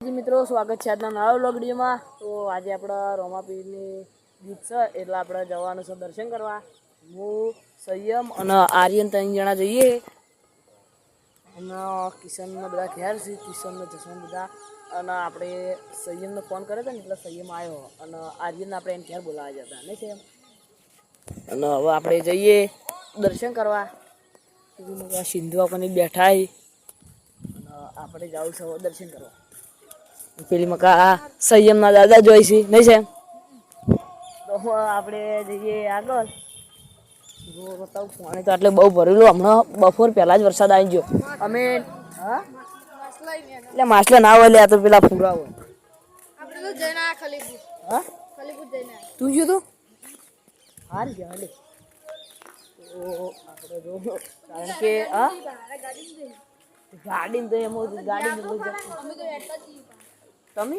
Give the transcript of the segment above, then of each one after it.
મિત્રો, સ્વાગત છે આજના નવા વ્લોગ વિડીયોમાં તો આજે આપણા રોમાપીરની ગીત છે, એટલે આપણે જવાનું છે દર્શન કરવા. હું, સંયમ અને આર્યન ત્રણ જણા જઈએ. અને કિશનને બધા ઘેર છે, કિશનને, જસવંત બધા. અને આપણે સંયમને ફોન કર્યો હતો ને, એટલે સંયમ આવ્યો અને આર્યનને આપણે એને ઘેર બોલાવ્યા જતા નહીં છે અને હવે આપણે જઈએ દર્શન કરવા. સિંધુ આપણને બેઠા અને આપણે જવું છે દર્શન કરવા. પેલી મકા સંયમના દાદા જોઈ છે નહીં છે? તો આપણે જઈએ આગળ. જો પાણી તો એટલે બહુ ભરેલું. હમણાં બપોર પહેલા જ વરસાદ આવી ગયો. અમે હા? એટલે માછલા ના હોય આ તો પેલા ફૂરા હોય. આપણે તો ગયો તું? હાર ગયા હાલે. જો કારણ કે હા? ગાડી તો એમ ગાડી તમે?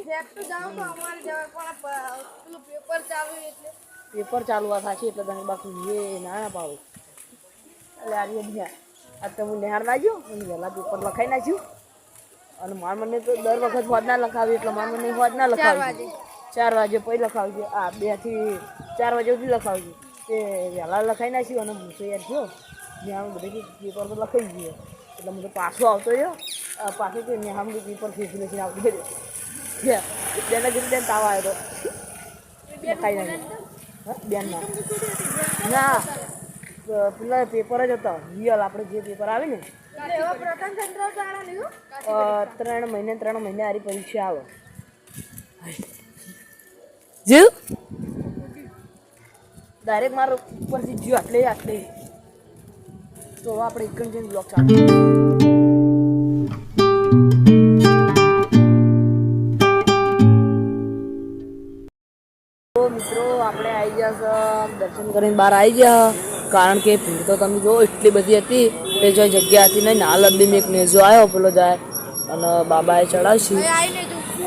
પેપર ચાલુ એટલે. પેપર એટલે તમે બાકી એ ના ના પાડો એટલે આજે બધા આ તો હું નિહાળ નાખ્યો અને વહેલા પેપર લખાઈ નાખ્યું. અને માર મને તો દર વખત હોદ ના લખાવી એટલે માર મને હોદ ના લખાવી. ચાર વાગે પછી લખાવજો. આ બેથી ચાર વાગે સુધી લખાવજો. કે તે વહેલા લખાઈ નાખ્યું અને હું તો યાર થયો. ત્યાં બધે પેપર તો લખાઈ ગયો એટલે મને પાછો આવતો રહ્યો. આ પાછો કે ત્યાં પેપર ખેંચી નથી આવતો રહ્યો. બેને કીધું બેન તાવ આવ્યો itu. લખાઈ નાખ્યું Biar ના તો પેલા પેપર જ હતા રિયલ આપણે જે પેપર આવે ને ત્રણ મહિને ત્રણ મહિને આરી પરીક્ષા આવે જીવ ડાયરેક્ટ મારો ઉપરથી જીવ આટલે આટલે તો હવે આપણે એક જઈને બ્લોક ચાલુ છે દર્શન કરીને બહાર આવી ગયા. કારણ કે ભીડ તો તમે જો એટલી બધી હતી એ જો જગ્યા હતી નહીં નાલ અબ્બી એક નેજો આવ્યો પેલો જાય. અને બાબાએ ચડાવશું.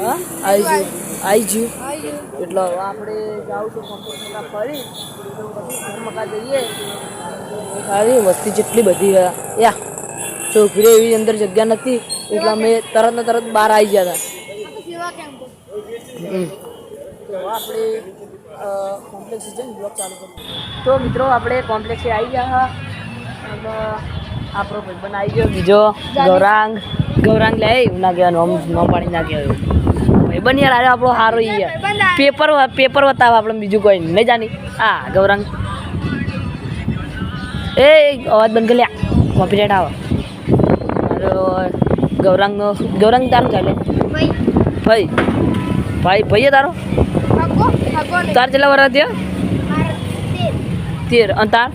હા? આવી ગયું આવી ગયું એટલે હવે આપણે જાઉં કંપની ફરી. તો જઈએ. સારી વસ્તી જેટલી બધી યા. ચોકડી એવી અંદર જગ્યા નથી એટલે અમે તરત ને તરત બહાર આવી ગયા હતા. તો. તો આપણે કોમ્પ્લેક્સ જઈને બ્લોગ ચાલુ કરીએ તો મિત્રો આપણે કોમ્પ્લેક્સે આવી ગયા આપણો ભાઈબંધ આવી ગયો બીજો ગૌરાંગ. ગૌરાંગ લે ના ગયા આમ ન પાડી ના ભાઈ ભાઈબંધ યાર આજે આપણો સારો ઈ યાર પેપર પેપર બતાવે આપણે બીજું કોઈ નહીં. નહીં જાની? હા ગૌરાંગ. એ અવાજ બંધ કરી લ્યા કોપીરાઇટ આવે. ગૌરાંગનો ગૌરાંગ તારું ચાલે. ભાઈ. ભાઈ. ભાઈ ભાઈએ તારો? ને તાર કેટલા વર્ષ થયા? તેર. અને તાર?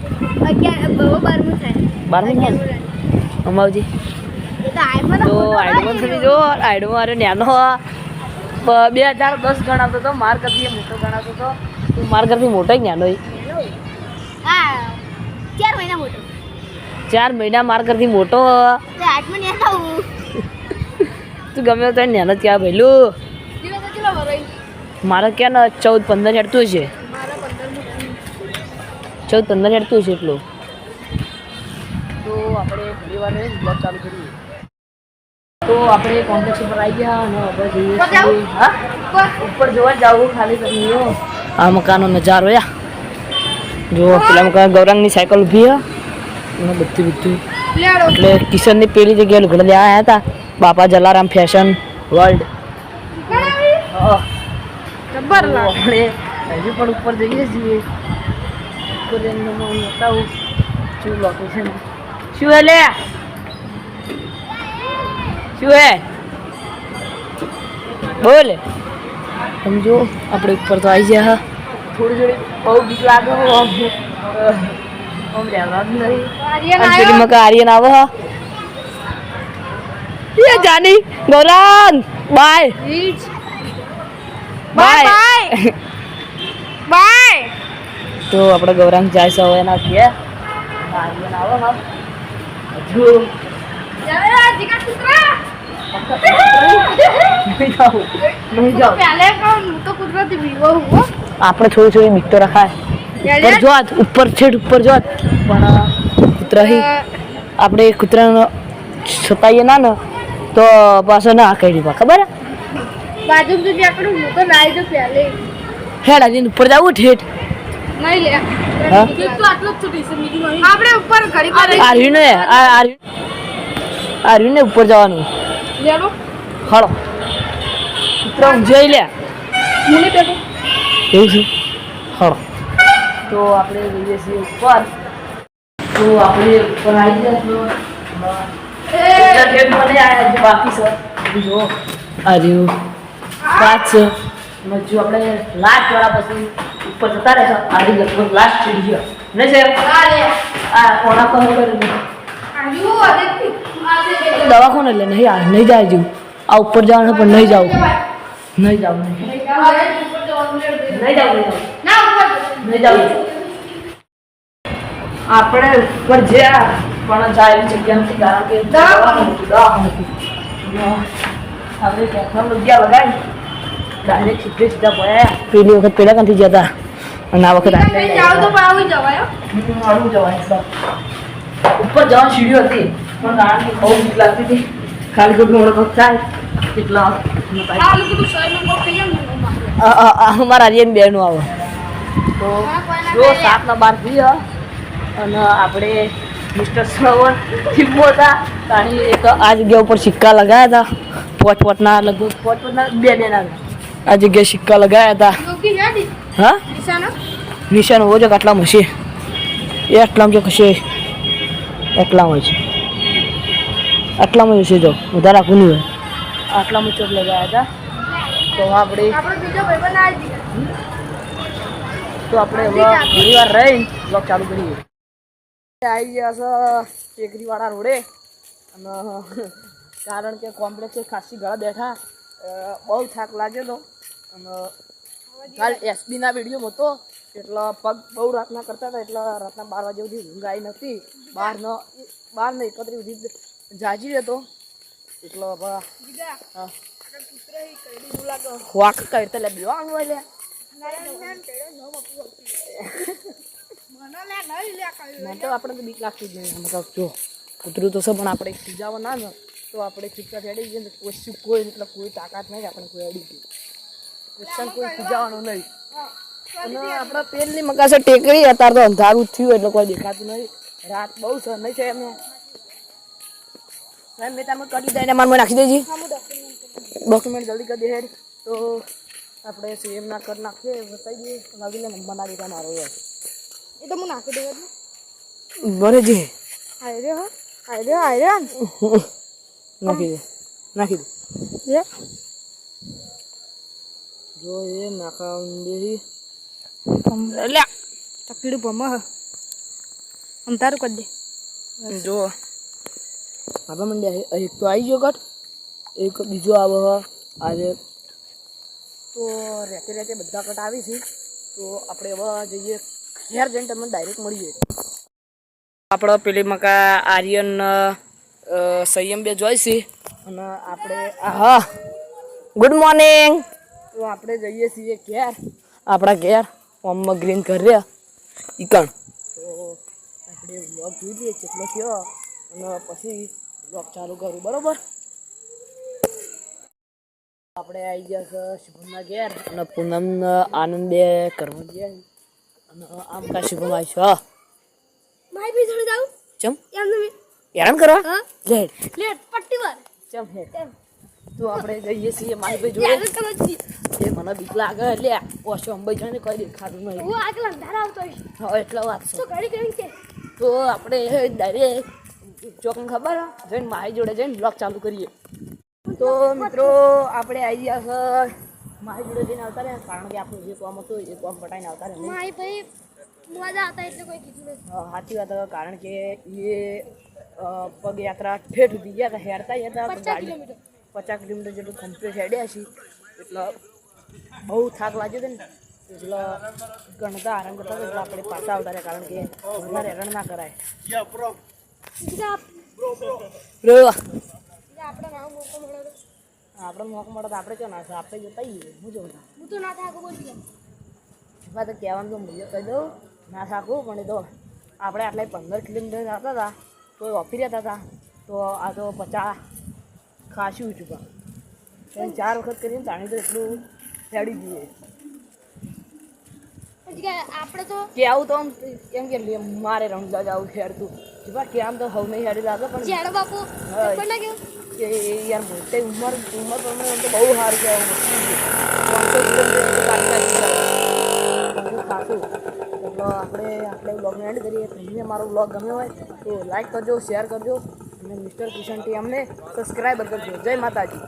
બારમું થાય? અમાવજી તો આઈ મને તો આઈડમો તમે જો આઈડમો મારે ન્યાનો બે હજાર દસ ગણાવતો હતો માર કરતી મોટો ગણાવતો હતો તું માર કરતી મોટો જ હોય હા ચાર મહિના મોટો ચાર મહિના માર કરતી મોટો તે ગમે તો ન્યાનો ત્યાં ભેલું. મારે ક્યાં ને ચૌદ પંદર હેડતું છે ચૌદ પંદર હેડતું છે એટલું. તો આપણે ઘણી વાર બ્લોગ ચાલુ કરીએ. તો આપણે કોમ્પ્લેક્સ ઉપર આવી ગયા અને હવે જઈએ. હા? ઉપર જોવા જાવું ખાલી કરી આ મકાનનો નજારો યા. જો પેલા મકાન ગૌરાંગની સાયકલ ઊભી અને બધી બધું. એટલે કિશનની પેલી જગ્યાએ ઘણા ત્યાં આવ્યા હતા. બાપા જલારામ ફેશન વર્લ્ડ હા. જબ્બર લાગે. હજુ પણ ઉપર જઈએ છીએ. ઉપર જઈને હું બતાવું. શું લોકેશન શું હે લે? શું હે? બોલ. સમજો આપણે ઉપર તો આવી ગયા હા. થોડી થોડી બહુ બીક લાગે આમ આમ રહેવા જ નહીં. આર્યન આર્યન આવે હા. ગૌરાંગ બાય. રીચ બાય. બાય. બાય. તો આપણે ગૌરાંગ જાય છે હવે એના ઘેર. આવો હજુ. આપણે થોડી થોડી બીક તો રખાય ઉપર જોત ઉપર છેડ ઉપર જોત પણ કૂતરા હી આપણે કૂતરાનો છતાઈએ ના ને તો પાછો ના કરી ખબર? હે? બાજુ તો નીકળું હું તો નાઈ જો પહેલે. હેડ આજે ઉપર જવું ઠેઠ. નહીં લે. હા? તો આટલો જ છૂટી છે બીજું નહીં આપણે ઉપર ઘડી પર આર્યું ને આર્યું આર્યું ને ઉપર જવાનું. લેડો હળો ઉતરા જઈ લે. મને બેઠો એવું છે? હળો તો આપણે જઈએ છીએ ઉપર. તો આપણે ઉપર આવી ગયા બાકી સર. જો આર્યું. વાત છે. અને જો આપણે લાસ્ટ વાળા પછી ઉપર જતા રહેશે આરી લગભગ લાસ્ટ સીડી છે ને છે આ કોણા પર કરી દવાખાને એટલે નહીં આ નહીં જાય જેવું આ ઉપર જવાનું પણ નહીં જવું. નહીં જવું નહીં જવું. નહીં જવું આપણે ઉપર જ્યાં પણ જાય જગ્યા નથી કારણ કે દવાખાનું. હતું, દવાખાનું હતું. આપણે ટેકનોલોજી લગાવી ડાયરેક્ટ સીધે સીધા પડ્યા પેલી વખત પેલા કાંથી જતા અને આ વખત પાવું જવાય હો. જવાય ઉપર જવાની સીડીઓ હતી પણ કારણ કે બહુ બીક લાગતી હતી ખાલી ખોટું ઓળખ થાય એટલા આ લોકો તો સો નંબર થઈ જાય ને નંબર. અમારા આર્યન બેનું આવે તો જો બે. સાતના બાર થઈ અને આપણે મિસ્ટર સરોવર થીમો હતા તાણી એક આ જગ્યા ઉપર સિક્કા લગાવ્યા હતા પોચ પોચના લગભગ પોચ પોચના બે બે ના આ જગ્યાએ સિક્કા લગાયા હતા હા? નિશાના? હોવો જો આટલામાં હશે? એ આટલામાં જો કશે એટલામાં છે આટલામાં હશે જો. વધારે આખું નહીં હોય. આટલામાં ચોક લગાયા હતા. તો આપણે તો આપણે હવે થોડી વાર રહીને બ્લોગ ચાલુ કરીએ. આવી ગયા છે ટેકરીવાળા રોડે. અને કારણ કે કોમ્પ્લેક્સે ખાસી ગળા બેઠા. બહુ થાક લાગ્યો તો. અને કાલ એસબીના વીડિયો હતો એટલે પગ બહુ રાતના કરતા હતા એટલે રાતના બાર વાગ્યા સુધી ઊંઘ આવી નથી બાર ન બાર ને એકત્રીસ સુધી જાજી હતો એટલે વાક કાઢતા લે બીવા આવું લે. મને કઈ તો આપણે તો બીક લાગતી જ નહીં. મતલબ તો જો કૂતરું તો છે પણ આપણે ખીજાવા ના ને તો આપણે ખીચા ચડી ગયા ને કોઈ કોઈ એટલે કોઈ તાકાત નહીં આપણે કોઈ અડી ગયું ક્વેશ્ચન કોઈ ખીજાવાનું નહીં. અને આપણા પેલની મકાસે ટેકરી અત્યારે તો અંધારું થયું એટલે કોઈ દેખાતું નહીં. રાત બહુ છે નહીં છે એમને. સાહેબ મેં તમે કરી દઈને મારું નાખી દેજી. ડોક્યુમેન્ટ જલ્દી કરી દે તો આપણે સીએમ ના કરી નાખીએ બતાવી દઈએ. લાગી લે નંબર ના દીધા મારો એ તો હું નાખી દઉં બરે જી. રહ્યો હા આઈ રહ્યો આઈ રહ્યો ને નાખી દે નાખી દે. જો એ નાખાંડી લે તકડીનું પમ હ. તારું કરી દે. જો. આપણા મંડ્યા એક તો આવી ગયો કટ એક બીજો આવે આજે તો રહેતે રહેતે બધા કટ આવી છે. તો આપણે હવે જઈએ ઘેર જઈને તમને ડાયરેક્ટ મળીએ આપણે પેલી મકા આર્યન સંયમ બે જોઈશે અને આપણે હા. ગુડ મોર્નિંગ તો આપણે જઈએ છીએ ઘેર. આપણા ઘેર. ફોર્મમાં ગ્રીન કર્યા રહ્યા. ઈકણ. તો આપણે વ્લોગ જોઈ લઈએ કેટલો થયો. અને પછી વ્લોગ ચાલુ કરું બરોબર? આપણે આવી ગયા છે શુભમના ઘેર. અને પૂનમ આનંદે કરવા ગયા અને આમ કા શુભમ આવી છે મારી બી થોડી જાઉં? ચમ? એમને હેરાન કરવા લેટ. લેટ પટ્ટી વાર ચમ હેટ તો આપણે જઈએ છીએ મારી ભાઈ જોડે. છી. એ મને બીક લાગે એટલે ઓછો અંબાઈ જઈને કઈ દેખાતું નહીં. હું આગળ અંધારા આવતો હવે એટલા વાત છે. તો ઘડી ઘડી કે. તો આપણે ડાયરેક્ટ ચોકન ખબર હે? જઈને મારી જોડે જઈને બ્લોગ ચાલુ કરીએ. તો મિત્રો આપણે આવી ગયા સર મારી જોડે જઈને આવતા રહ્યા કારણ કે આપણું જે કામ હતું એ કામ પટાઈને આવતા રહ્યા. મારી ભાઈ મજા હતા એટલે કોઈ કીધું હા સાચી વાત છે, કારણ કે એ પગયાત્રા ઠેઠ સુધી ગયા હતા હેરતા હતા પચાસ કિલોમીટર. જેટલું કમ્પ્લીટ હેડ્યા છીએ. એટલે બહુ થાક લાગ્યો હતો ને એટલે ગણતા આરામ કરતા એટલે આપણે પાછા આવતા રહ્યા કારણ કે વધારે હેરાન ના કરાય. આપણે મોકો મળે તો આપણે ક્યાં ના આપણે જોતા હું જોઉં હું તો ના થાકું બોલી કહેવાનું તો મૂલ્ય કહી દઉં ના થાકું પણ એ તો આપણે આટલા પંદર કિલોમીટર જતા હતા તો વાપરી રહેતા હતા તો આ તો પચાસ ખાસી ઊંચું ત્રણ ચાર વખત કરીને તાણી તો એટલું ચડી જઈએ આપણે તો કે આવું તો આમ એમ કે મારે રમતા જ આવું હેડતું જીવા કે આમ તો હવ નહીં હેડી લાગે પણ જેડો બાપુ કે યાર મોટે ઉંમર ઉંમર પ્રમાણે તો બહુ સારું કહેવાય કિલોમીટર તો આપણે આપણે બ્લોગને એન્ડ કરીએ. તમને મારો બ્લોગ ગમ્યો હોય તો લાઈક કરજો શેર કરજો. અને મિસ્ટર કિશન ટી અમને સબસ્ક્રાઈબર કરજો. જય માતાજી.